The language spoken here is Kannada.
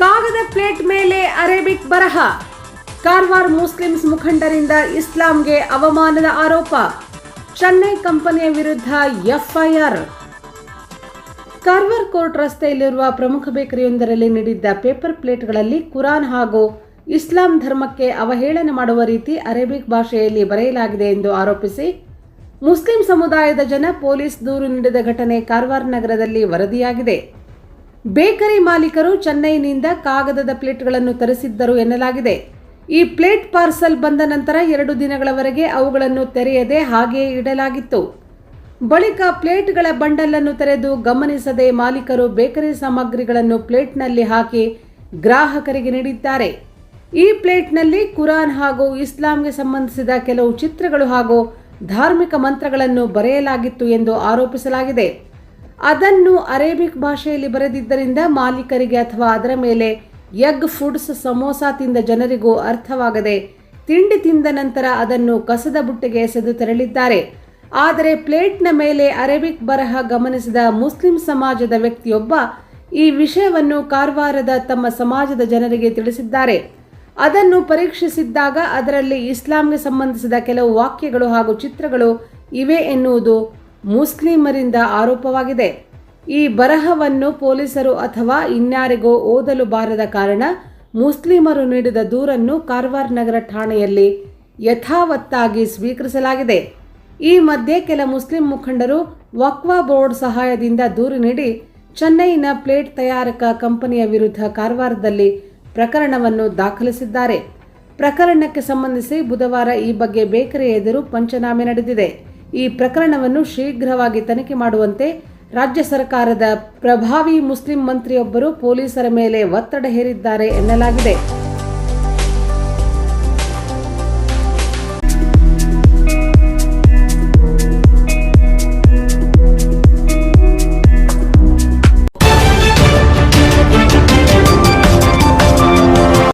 ಕಾಗದ ಪ್ಲೇಟ್ ಮೇಲೆ ಅರೇಬಿಕ್ ಬರಹ. ಕಾರವಾರ ಮುಸ್ಲಿಮ್ಸ್ ಮುಖಂಡರಿಂದ ಇಸ್ಲಾಂಗೆ ಅವಮಾನದ ಆರೋಪ. ಚೆನ್ನೈ ಕಂಪನಿಯ ವಿರುದ್ಧ ಎಫ್ಐಆರ್. ಕಾರ್ವಾರ್ ಕೋರ್ಟ್ ರಸ್ತೆಯಲ್ಲಿರುವ ಪ್ರಮುಖ ಬೇಕರಿಯೊಂದರಲ್ಲಿ ನೀಡಿದ್ದ ಪೇಪರ್ ಪ್ಲೇಟ್ಗಳಲ್ಲಿ ಕುರಾನ್ ಹಾಗೂ ಇಸ್ಲಾಂ ಧರ್ಮಕ್ಕೆ ಅವಹೇಳನ ಮಾಡುವ ರೀತಿ ಅರೇಬಿಕ್ ಭಾಷೆಯಲ್ಲಿ ಬರೆಯಲಾಗಿದೆ ಎಂದು ಆರೋಪಿಸಿ, ಮುಸ್ಲಿಂ ಸಮುದಾಯದ ಜನ ಪೊಲೀಸ್ ದೂರು ನೀಡಿದ ಘಟನೆ ಕಾರವಾರ ನಗರದಲ್ಲಿ ವರದಿಯಾಗಿದೆ. ಬೇಕರಿ ಮಾಲೀಕರು ಚೆನ್ನೈನಿಂದ ಕಾಗದದ ಪ್ಲೇಟ್ಗಳನ್ನು ತರಿಸಿದ್ದರು ಎನ್ನಲಾಗಿದೆ. ಈ ಪ್ಲೇಟ್ ಪಾರ್ಸಲ್ ಬಂದ ನಂತರ ಎರಡು ದಿನಗಳವರೆಗೆ ಅವುಗಳನ್ನು ತೆರೆಯದೆ ಹಾಗೆಯೇ ಇಡಲಾಗಿತ್ತು. ಬಳಿಕ ಪ್ಲೇಟ್ಗಳ ಬಂಡಲನ್ನು ತೆರೆದು ಗಮನಿಸದೆ ಮಾಲೀಕರು ಬೇಕರಿ ಸಾಮಗ್ರಿಗಳನ್ನು ಪ್ಲೇಟ್ನಲ್ಲಿ ಹಾಕಿ ಗ್ರಾಹಕರಿಗೆ ನೀಡಿದ್ದಾರೆ. ಈ ಪ್ಲೇಟ್ನಲ್ಲಿ ಕುರಾನ್ ಹಾಗೂ ಇಸ್ಲಾಂಗೆ ಸಂಬಂಧಿಸಿದ ಕೆಲವು ಚಿತ್ರಗಳು ಹಾಗೂ ಧಾರ್ಮಿಕ ಮಂತ್ರಗಳನ್ನು ಬರೆಯಲಾಗಿತ್ತು ಎಂದು ಆರೋಪಿಸಲಾಗಿದೆ. ಅದನ್ನು ಅರೇಬಿಕ್ ಭಾಷೆಯಲ್ಲಿ ಬರೆದಿದ್ದರಿಂದ ಮಾಲೀಕರಿಗೆ ಅಥವಾ ಅದರ ಮೇಲೆ ಎಗ್ ಫುಡ್ಸ್ ಸಮೋಸಾ ತಿಂದ ಜನರಿಗೂ ಅರ್ಥವಾಗದೆ ತಿಂಡಿ ತಿಂದ ನಂತರ ಅದನ್ನು ಕಸದ ಬುಟ್ಟಿಗೆ ಎಸೆದು ತೆರಳಿದ್ದಾರೆ. ಆದರೆ ಪ್ಲೇಟ್ನ ಮೇಲೆ ಅರೇಬಿಕ್ ಬರಹ ಗಮನಿಸಿದ ಮುಸ್ಲಿಂ ಸಮಾಜದ ವ್ಯಕ್ತಿಯೊಬ್ಬ ಈ ವಿಷಯವನ್ನು ಕಾರವಾರದ ತಮ್ಮ ಸಮಾಜದ ಜನರಿಗೆ ತಿಳಿಸಿದ್ದಾರೆ. ಅದನ್ನು ಪರೀಕ್ಷಿಸಿದ್ದಾಗ ಅದರಲ್ಲಿ ಇಸ್ಲಾಂಗೆ ಸಂಬಂಧಿಸಿದ ಕೆಲವು ವಾಕ್ಯಗಳು ಹಾಗೂ ಚಿತ್ರಗಳು ಇವೆ ಎನ್ನುವುದು ಮುಸ್ಲಿಮರಿಂದ ಆರೋಪವಾಗಿದೆ. ಈ ಬರಹವನ್ನು ಪೊಲೀಸರು ಅಥವಾ ಇನ್ಯಾರಿಗೋ ಓದಲು ಬಾರದ ಕಾರಣ ಮುಸ್ಲಿಮರು ನೀಡಿದ ದೂರನ್ನು ಕಾರವಾರ ನಗರ ಠಾಣೆಯಲ್ಲಿ ಯಥಾವತ್ತಾಗಿ ಸ್ವೀಕರಿಸಲಾಗಿದೆ. ಈ ಮಧ್ಯೆ ಕೆಲ ಮುಸ್ಲಿಂ ಮುಖಂಡರು ವಕ್ವಾ ಬೋರ್ಡ್ ಸಹಾಯದಿಂದ ದೂರು ನೀಡಿ ಚೆನ್ನೈನ ಪ್ಲೇಟ್ ತಯಾರಕ ಕಂಪನಿಯ ವಿರುದ್ಧ ಕಾರವಾರದಲ್ಲಿ ಪ್ರಕರಣವನ್ನು ದಾಖಲಿಸಿದ್ದಾರೆ. ಪ್ರಕರಣಕ್ಕೆ ಸಂಬಂಧಿಸಿ ಬುಧವಾರ ಈ ಬಗ್ಗೆ ಬೇಕರಿ ಎದುರು ಪಂಚನಾಮೆ ನಡೆದಿದೆ. ಈ ಪ್ರಕರಣವನ್ನು ಶೀಘ್ರವಾಗಿ ತನಿಖೆ ಮಾಡುವಂತೆ ರಾಜ್ಯ ಸರ್ಕಾರದ ಪ್ರಭಾವಿ ಮುಸ್ಲಿಂ ಮಂತ್ರಿಯೊಬ್ಬರು ಪೊಲೀಸರ ಮೇಲೆ ಒತ್ತಡ ಹೇರಿದ್ದಾರೆ ಎನ್ನಲಾಗಿದೆ.